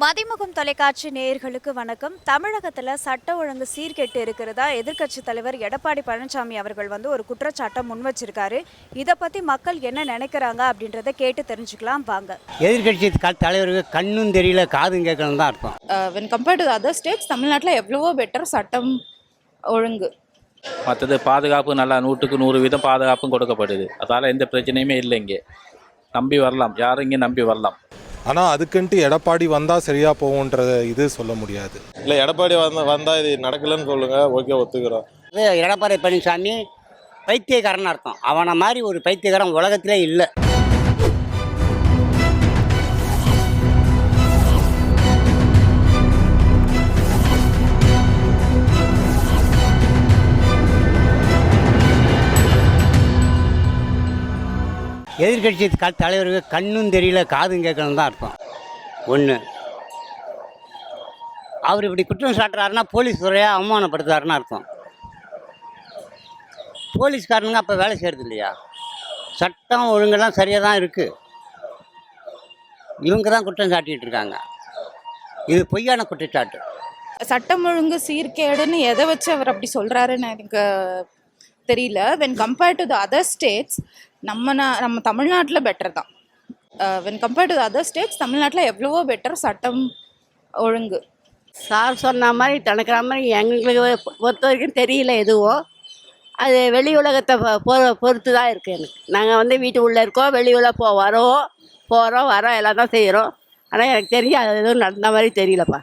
மதிமுகம் தொலைக்காட்சி நேயர்களுக்கு வணக்கம். தமிழகத்துல சட்ட ஒழுங்கு சீர்கெட்டு இருக்கிறதா? எதிர்க்கட்சி தலைவர் எடப்பாடி பழனிசாமி அவர்கள் வந்து ஒரு குற்றச்சாட்டை முன் வச்சிருக்காரு. இதை பத்தி மக்கள் என்ன நினைக்கிறாங்க அப்படின்றத கேட்டு தெரிஞ்சுக்கலாம். வாங்க. எதிர்கட்சி க தலைவருக்கு கண்ணும் தெரியல காதும் கேட்கணும் தான் அர்த்தம். When compared to other states தமிழ்நாட்டில் எவ்வளவோ பெட்டர் சட்டம் ஒழுங்கு. மற்றது பாதுகாப்பு நல்லா நூற்றுக்கு நூறு வீதம் பாதுகாப்பும் கொடுக்கப்படுது. அதால் எந்த பிரச்சனையுமே இல்லை இங்கே. நம்பி வரலாம். யாரும் இங்கே நம்பி வரலாம். ஆனால் அதுக்குன்ட்டு எடப்பாடி வந்தால் சரியாக போகுன்ற இது சொல்ல முடியாது. இல்லை எடப்பாடி வந்த வந்தால் இது நடக்கலைன்னு சொல்லுங்க. ஓகே ஒத்துக்கிறோம். இது எடப்பாடி பழனிசாமி பைத்தியக்காரன் அர்த்தம் அவனை மாதிரி ஒரு பைத்தியக்காரன் உலகத்திலே இல்லை. எதிர்கட்சி க தலைவருக்கு கண்ணும் தெரியல காதும் கேட்கணும் தான் அர்த்தம். ஒன்று அவர் இப்படி குற்றம் சாட்டுறாருன்னா போலீஸ் துறையாக அவமானப்படுத்துறாருன்னு அர்த்தம். போலீஸ்காரனுங்க அப்போ வேலை செய்கிறது இல்லையா? சட்டம் ஒழுங்கெல்லாம் சரியாக தான் இருக்குது இவங்க தான் குற்றம் சாட்டிகிட்டு இருக்காங்க. இது பொய்யான குற்றச்சாட்டு. சட்டம் ஒழுங்கு சீர்கேடுன்னு எதை வச்சு அவர் அப்படி சொல்கிறாருன்னு எனக்கு தெரியல. When compared to the other states நம்ம நம்ம தமிழ்நாட்டில் பெட்டர் தான். When compared to the other states தமிழ்நாட்டில் எவ்வளவோ பெட்டர் சட்டம் ஒழுங்கு. சார் சொன்ன மாதிரி தனக்கிற மாதிரி எங்களுக்கு பொறுத்த வரைக்கும் தெரியல எதுவும் அது வெளி உலகத்தை பொ- பொறுத்து தான் இருக்குது எனக்கு. நாங்கள் வந்து வீட்டு உள்ளே இருக்கோம் வெளி உள்ள போ வரோம் போகிறோம் வரோம் எல்லாம் தான் செய்கிறோம் ஆனால் எனக்கு தெரிஞ்சு அது எதுவும் நடந்த மாதிரி தெரியலப்பா.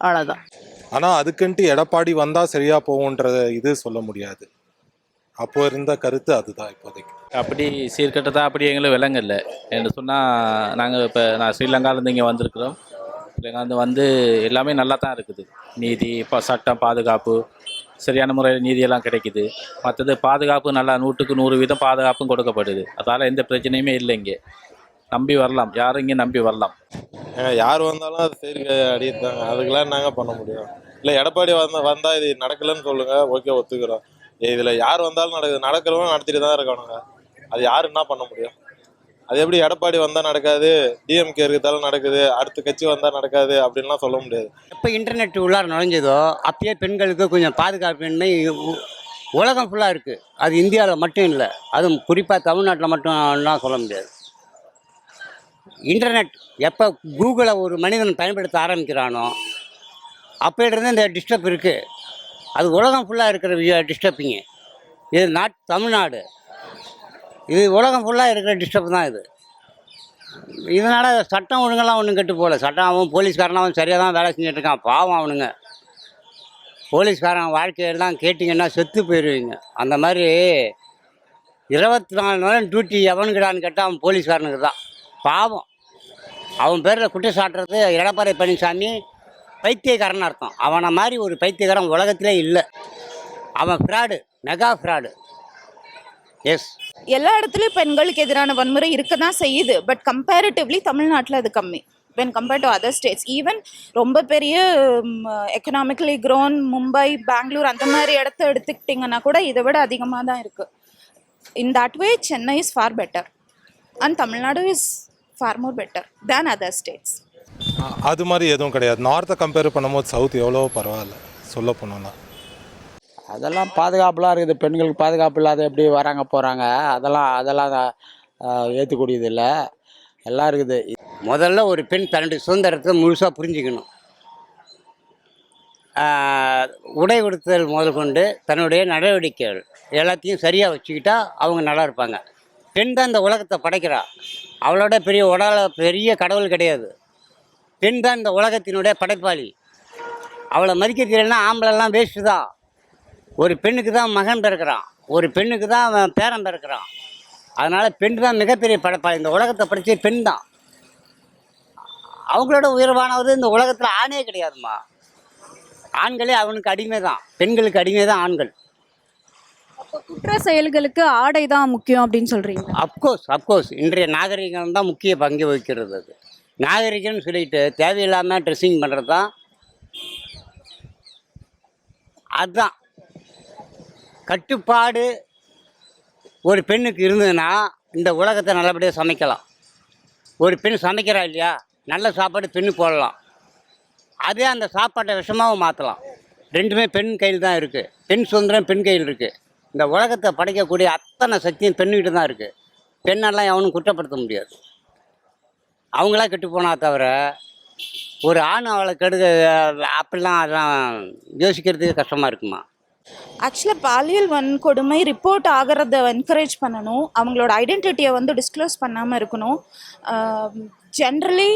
அவ்வளோதான் ஆனால் அதுக்குன்ட்டு எடப்பாடி வந்தால் சரியாக போகுன்ற இது சொல்ல முடியாது. அப்போ இருந்த கருத்து அதுதான் இப்போதைக்கு. அப்படி சீர்கட்டதா அப்படி எங்களுக்கு விளங்கல என்று சொன்னால் நாங்கள் இப்போ நான் ஸ்ரீலங்காலேருந்து இங்கே வந்திருக்கிறோம். ஸ்ரீலங்காந்து வந்து எல்லாமே நல்லா தான் இருக்குது. நீதி இப்போ சட்டம் பாதுகாப்பு சரியான முறையில் நீதியெல்லாம் கிடைக்குது. மற்றது பாதுகாப்பு நல்லா நூற்றுக்கு நூறு வீதம் பாதுகாப்பும் கொடுக்கப்படுது. அதால் எந்த பிரச்சனையுமே இல்லை இங்கே. நம்பி வரலாம். யாரும் இங்கே நம்பி வரலாம். யார் வந்தாலும் அது சரி அடித்தாங்க அதுக்கெல்லாம் நாங்கள் பண்ண முடியும். இல்லை எடப்பாடி வந்த வந்தால் இது நடக்கலைன்னு சொல்லுங்க. ஓகே ஒத்துக்கிறோம். இதில் யார் வந்தாலும் நடக்குது. நடக்கிறவங்க நடத்திட்டு தான் இருக்கானுங்க. அது யார் என்ன பண்ண முடியும்? அது எப்படி எடப்பாடி வந்தால் நடக்காது டிஎம்கே இருக்கிறதால நடக்குது அடுத்த கட்சி வந்தால் நடக்காது அப்படின்லாம் சொல்ல முடியாது. இப்போ இன்டர்நெட் உள்ளார நுழைஞ்சதோ அப்பயே பெண்களுக்கு கொஞ்சம் பாதுகாப்பின்மை உலகம் ஃபுல்லாக இருக்குது அது இந்தியாவில் மட்டும் இல்லை அதுவும் குறிப்பாக தமிழ்நாட்டில் மட்டும்லாம் சொல்ல முடியாது. இன்டர்நெட் எப்போ கூகுளை ஒரு மனிதன் பயன்படுத்த ஆரம்பிக்கிறானோ அப்போயிலிருந்து இந்த டிஸ்டர்ப் இருக்குது அது உலகம் ஃபுல்லாக இருக்கிற டிஸ்டர்பிங்கு இது நாட் தமிழ்நாடு. இது உலகம் ஃபுல்லாக இருக்கிற டிஸ்டர்ப் தான் இது. இதனால் சட்டம் ஒழுங்கெல்லாம் ஒன்றும் கெட்டு போகல. சட்டம் அவன் போலீஸ்காரன் அவன் சரியாக தான் வேலை செஞ்சுட்டு இருக்கான். பாவம் அவனுங்க. போலீஸ்காரன் வாழ்க்கையெல்லாம் கேட்டிங்கன்னா செத்து போயிடுவீங்க அந்த மாதிரி இருபத்தி நாலு நேரம் டியூட்டி எவனுக்குடான்னு கேட்டால் அவன் போலீஸ்காரனுக்கு தான். பாவம். அவன் பேரில் குற்றம் சாட்டுறது எடப்பாடி பழனிசாமி பைத்தியக்காரன் அர்த்தம் அவனை மாதிரி ஒரு பைத்தியக்காரன் உலகத்திலே இல்லை. அவன் ஃப்ராடு மெகா ஃப்ராடு எஸ் எல்லா இடத்துலையும் பெண்களுக்கு எதிரான வன்முறை இருக்க தான் செய்யுது. பட் கம்பேரிட்டிவ்லி தமிழ்நாட்டில் அது கம்மி. When compare to other states even ரொம்ப பெரிய எக்கனாமிக்கலி க்ரோன் மும்பை பெங்களூர் அந்த மாதிரி இடத்த எடுத்துக்கிட்டிங்கன்னா கூட இதை விட அதிகமாக தான் இருக்குது in that way Chennai is far better and Tamil Nadu is far more better than other states அது மாதிரி எதுவும் கிடையாது. நார்த்தை கம்பேர் பண்ணும்போது சவுத் எவ்வளோ பரவாயில்ல. சொல்ல போனோம்னா. அதெல்லாம் பாதுகாப்புலாம் இருக்குது. பெண்களுக்கு பாதுகாப்பு இல்லாத எப்படி வராங்க போகிறாங்க அதெல்லாம் அதெல்லாம் ஏற்றுக்கூடியது இல்லை எல்லாம் இருக்குது. முதல்ல ஒரு பெண் தன்னுடைய சுதந்திரத்தை முழுசாக புரிஞ்சுக்கணும். உடை உடுத்தல் முதல் கொண்டு தன்னுடைய நடவடிக்கைகள் எல்லாத்தையும் சரியாக வச்சுக்கிட்டா அவங்க நல்லா இருப்பாங்க. பெண் தான் இந்த உலகத்தை படைக்கிறா. அவளோட பெரிய உடல பெரிய கடவுள் கிடையாது. பெண் தான் இந்த உலகத்தினுடைய படைப்பாளி. அவளை மதிக்க தெரியலன்னா ஆம்பளைலாம் வேஸ்ட்டு தான். ஒரு பெண்ணுக்கு தான் மகன் பிறக்கிறான். ஒரு பெண்ணுக்கு தான் பேரன் பிறக்கிறான். அதனால் பெண் தான் மிகப்பெரிய படைப்பாளி. இந்த உலகத்தை படைச்ச பெண் தான். அவங்களோட உயர்வானது இந்த உலகத்தில் ஆணே கிடையாதும்மா. ஆண்களே அவனுக்கு அடிமை தான். பெண்களுக்கு அடிமை தான் ஆண்கள். குற்ற செயல்களுக்கு ஆடை தான் முக்கியம் அப்படின்னு சொல்றீங்க. அப்கோர்ஸ் அப்கோர்ஸ் இன்றைய நாகரிகம் தான் முக்கிய பங்கு வகிக்கிறது அது. நாகரிகம்னு சொல்லிட்டு தேவையில்லாமல் ட்ரெஸ்ஸிங் பண்ணுறது தான் அதுதான் கட்டுப்பாடு ஒரு பெண்ணுக்கு இருந்ததுன்னா இந்த உலகத்தை நல்லபடியாக சமைக்கலாம். ஒரு பெண் சமைக்கிறா இல்லையா? நல்ல சாப்பாடு பெண்ணு போடலாம். அதே அந்த சாப்பாட்டை விஷமாகவும் மாற்றலாம் ரெண்டுமே பெண் கையில் தான் இருக்குது பெண் சுதந்திரம் பெண் கையில் இருக்குது இந்த உலகத்தை படைக்கக்கூடிய அத்தனை சக்தியும் பெண்கிட்ட தான் இருக்குது பெண்ணெல்லாம் எவனும் குற்றப்படுத்த முடியாது. அவங்களா கெட்டு போனா தவிர ஒரு ஆண் அவளை கெடுக்க அப்படிலாம் அதெல்லாம் யோசிக்கிறதுக்கு கஷ்டமாக இருக்குமா? ஆக்சுவலாக பாலியல் வன்கொடுமை ரிப்போர்ட் ஆகிறத என்கரேஜ் பண்ணணும். அவங்களோட ஐடென்டிட்டியை வந்து டிஸ்க்ளோஸ் பண்ணாமல் இருக்கணும். ஜென்ரலி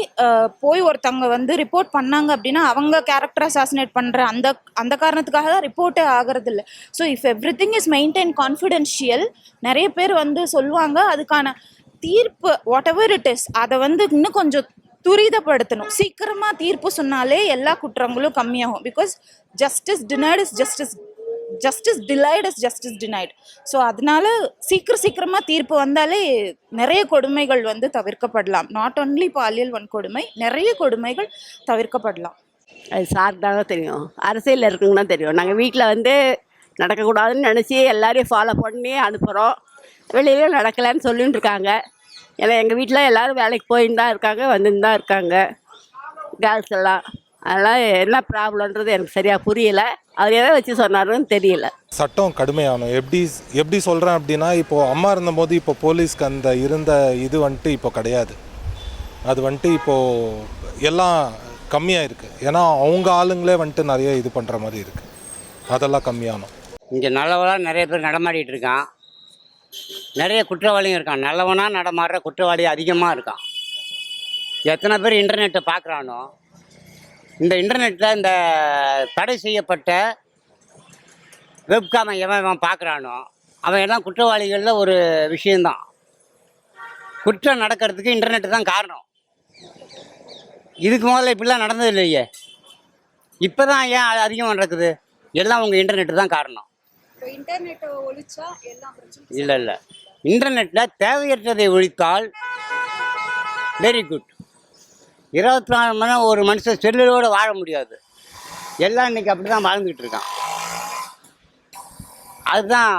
போய் ஒருத்தவங்க வந்து ரிப்போர்ட் பண்ணாங்க அப்படின்னா அவங்க கேரக்டர் அசாசினேட் பண்ணுற அந்த அந்த காரணத்துக்காக தான் ரிப்போர்ட்டே ஆகிறது இல்லை so if everything is maintain confidential நிறைய பேர் வந்து சொல்லுவாங்க அதுக்கான தீர்ப்பு வாட் எவர் இட் இஸ் அதை வந்து இன்னும் கொஞ்சம் துரிதப்படுத்தணும். சீக்கிரமாக தீர்ப்பு சொன்னாலே எல்லா குற்றங்களும் கம்மியாகும். Because justice denied is justice justice delayed is justice denied so அதனால சீக்கிரம் சீக்கிரமாக தீர்ப்பு வந்தாலே நிறைய கொடுமைகள் வந்து தவிர்க்கப்படலாம். நாட் ஒன்லி பாலியல் வன்கொடுமை நிறைய கொடுமைகள் தவிர்க்கப்படலாம். அது சார் தாங்க தெரியும். அரசியலில் இருக்குங்கன்னா தெரியும். நாங்கள் வீட்டில் வந்து நடக்கக்கூடாதுன்னு நினச்சி எல்லாரையும் ஃபாலோ பண்ணி அனுப்புகிறோம் வெளியில நடக்கலைன்னு சொல்லிட்டு இருக்காங்க ஏன்னா எங்கள் வீட்டில் எல்லோரும் வேலைக்கு போயின்னு தான் இருக்காங்க வந்துன்னு தான் இருக்காங்க. கேர்ள்ஸ் எல்லாம். அதெல்லாம் என்ன ப்ராப்ளம்ன்றது எனக்கு சரியாக புரியல. அவர் எதை வச்சு சொன்னாருன்னு தெரியல. சட்டம் கடுமையாகணும் எப்படி எப்படி சொல்கிறேன் அப்படின்னா இப்போது அம்மா இருந்தபோது இப்போ போலீஸ்க்கு அந்த இருந்த இது வந்துட்டு இப்போ கிடையாது. அது வந்துட்டு இப்போது எல்லாம் கம்மியாக இருக்குது ஏன்னா அவங்க ஆளுங்களே வந்துட்டு நிறைய இது பண்ணுற மாதிரி இருக்குது அதெல்லாம் கம்மியாகணும் இங்கே நல்லவனாக நிறைய பேர் நடமாடிட்டு இருக்கான். நிறைய குற்றவாளியும் இருக்கான். நல்லவனாக நடமாடுற குற்றவாளி அதிகமாக இருக்கான். எத்தனை பேர் இன்டர்நெட்டை பார்க்குறானோ இந்த இன்டர்நெட்டில் இந்த தடை செய்யப்பட்ட வெப்காமை எவன் எவன் பார்க்குறானோ அவன் எல்லாம் குற்றவாளிகளில் ஒரு விஷயந்தான் குற்றம் நடக்கிறதுக்கு இன்டர்நெட்டு தான் காரணம். இதுக்கு முதல்ல இப்படிலாம் நடந்தது இல்லையே. இப்போ தான் ஏன் அதிகமாக நடக்குது? எல்லாம் உங்கள் இன்டர்நெட்டு தான் காரணம். இன்டர்நெட் ஒழிச்சா இல்லை இல்லை. இன்டர்நெட்டில் தேவையற்றதை ஒழித்தால் வெரி குட் இருபத்தி நாலு மணி நேரம் ஒரு மனுஷன் செல்லுலோடு வாழ முடியாது. எல்லாம் இன்னைக்கு அப்படி தான் வாழ்ந்துக்கிட்டு இருக்கான். அதுதான்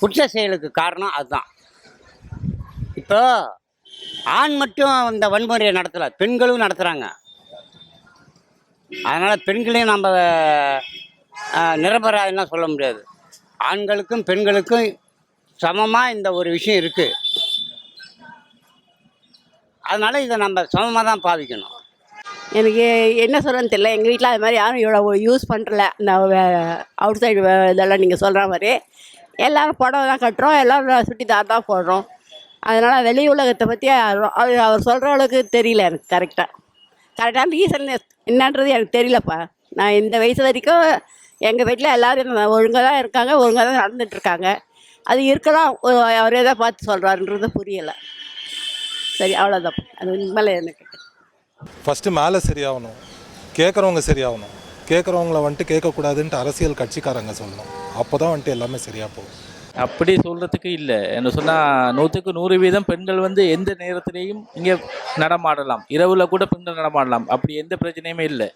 குற்ற செயலுக்கு காரணம் அதுதான். இப்போ ஆண் மட்டும் இந்த வன்முறையை நடத்தலை பெண்களும் நடத்துகிறாங்க அதனால் பெண்களையும் நம்ம நிரபராதுன்னா சொல்ல முடியாது. ஆண்களுக்கும் பெண்களுக்கும் சமமாக இந்த ஒரு விஷயம் இருக்குது அதனால் இதை நம்ம சமமாக தான் பாவிக்கணும். எனக்கு என்ன சொல்கிறேன்னு தெரியல. எங்கள் வீட்டில் அது மாதிரி யாரும் இவ்வளோ யூஸ் பண்ணுறல இந்த அவுட் சைடு இதெல்லாம் நீங்கள் சொல்கிற மாதிரி. எல்லோரும் புடவை தான் கட்டுறோம். எல்லோரும் சுட்டிதார் தான் போடுறோம். அதனால் வெளி உலகத்தை பற்றி அவர் அவர் சொல்கிற அளவுக்கு தெரியல எனக்கு கரெக்டாக கரெக்டான ரீசன் என்னன்றது எனக்கு தெரியலப்பா. நான் இந்த வயசு வரைக்கும் எங்கள் வீட்டில் எல்லோரும் ஒழுங்காக தான் இருக்காங்க ஒழுங்காக தான் நடந்துட்டு இருக்காங்க. அது இருக்கலாம் ஒரு- அவர் எதை பார்த்து சொல்கிறாருன்றது புரியலை. சரி அவ்வளோதான் அது மேலே எனக்கு ஃபஸ்ட்டு மேலே சரியாகணும். கேட்குறவங்க சரியாகணும். கேட்குறவங்கள வந்துட்டு கேட்கக்கூடாதுன்ட்டு அரசியல் கட்சிக்காரங்க சொல்லணும். அப்போ தான் வந்துட்டு எல்லாமே சரியாக போகும். அப்படி சொல்கிறதுக்கு இல்லை. என்ன சொன்னால் நூற்றுக்கு நூறு வீதம் பெண்கள் வந்து எந்த நேரத்திலையும் இங்கே நடமாடலாம். இரவில் கூட பெண்கள் நடமாடலாம். அப்படி எந்த பிரச்சனையுமே இல்லை.